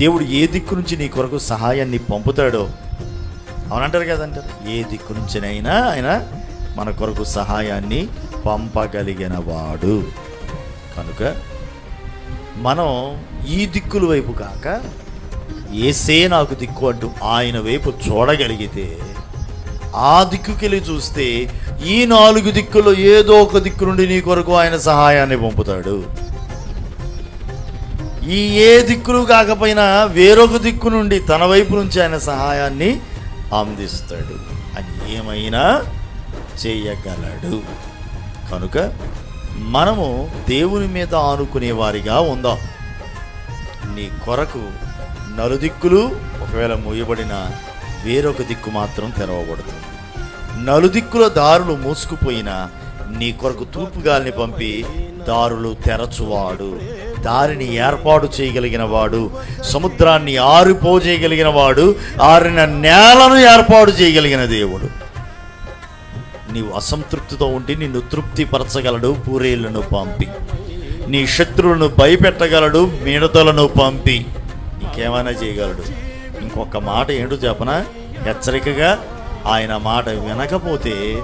దేవుడు ఏ దిక్కు నుంచి నీ కొరకు సహాయాన్ని పంపుతాడో అవునంటారు కదంటారు? ఏ దిక్కు నుంచినైనా ఆయన మన కొరకు సహాయాన్ని పంపగలిగిన వాడు కనుక మనం ఈ దిక్కుల వైపు కాక ఏసే నాకు దిక్కు అంటూ ఆయన వైపు చూడగలిగితే ఆ దిక్కుకెళ్ళి చూస్తే ఈ నాలుగు దిక్కుల్లో ఏదో ఒక దిక్కు నుండి నీ కొరకు ఆయన సహాయాన్ని పంపుతాడు. ఈ ఏ దిక్కులు కాకపోయినా వేరొక దిక్కు నుండి తన వైపు నుంచి ఆయన సహాయాన్ని అందిస్తాడు అని ఏమైనా చేయగలడు. కనుక మనము దేవుని మీద ఆనుకునే వారిగా ఉందాం. నీ కొరకు నలుదిక్కులు ఒకవేళ మూయబడిన వేరొక దిక్కు మాత్రం తెరవబడుతుంది నలుదిక్కుల దారులు మూసుకుపోయినా నీ కొరకు తూర్పు గాలిని పంపి దారులు తెరచువాడు. దారిని ఏర్పాటు చేయగలిగిన వాడు సముద్రాన్ని ఆరిపోజేయగలిగిన వాడు ఆరిన నేలను ఏర్పాటు చేయగలిగిన దేవుడు. నీవు అసంతృప్తితో ఉండి నిన్ను తృప్తిపరచగలడు పూరేళ్ళను పంపి. నీ శత్రువులను భయపెట్టగలడు మిడతలను పంపి. ఇంకేమైనా చేయగలడు. ఇంకొక మాట ఏంటో చెప్పనా? హెచ్చరికగా ఆయన మాట వినకపోతే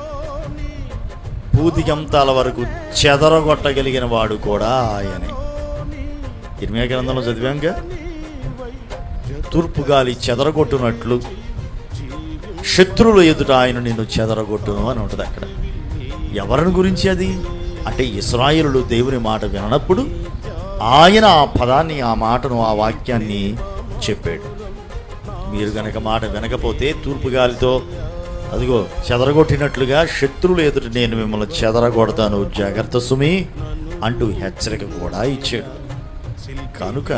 పూతిగంతాల వరకు చెదరగొట్టగలిగిన వాడు కూడా ఆయనే. ఇర్మియా గ్రంథంలో చదివాంగా? తూర్పు గాలి చెదరగొట్టునట్లు శత్రువుల ఎదుట ఆయన నిన్ను చెదరగొట్టును అని ఉంటుంది అక్కడ. ఎవరిని గురించి అది? అంటే ఇస్రాయిలు దేవుని మాట విననప్పుడు ఆయన ఆ పదాన్ని ఆ మాటను ఆ వాక్యాన్ని చెప్పాడు. మీరు గనక మాట వినకపోతే తూర్పు గాలితో అదిగో చెదరగొట్టినట్లుగా శత్రువులు ఎదుట నేను మిమ్మల్ని చెదరగొడతాను జాగ్రత్త సుమి అంటూ హెచ్చరిక కూడా ఇచ్చాడు. కనుక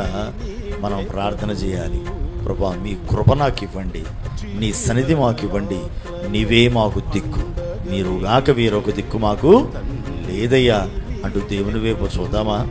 మనం ప్రార్థన చేయాలి. ప్రభా మీ కృప నాకు ఇవ్వండి నీ సన్నిధి మాకు ఇవ్వండి నీవే మాకు దిక్కు. మీరు గాక వేరొక దిక్కు మాకు లేదయ్యా. అంటూ దేవుని వైపు చూద్దామా?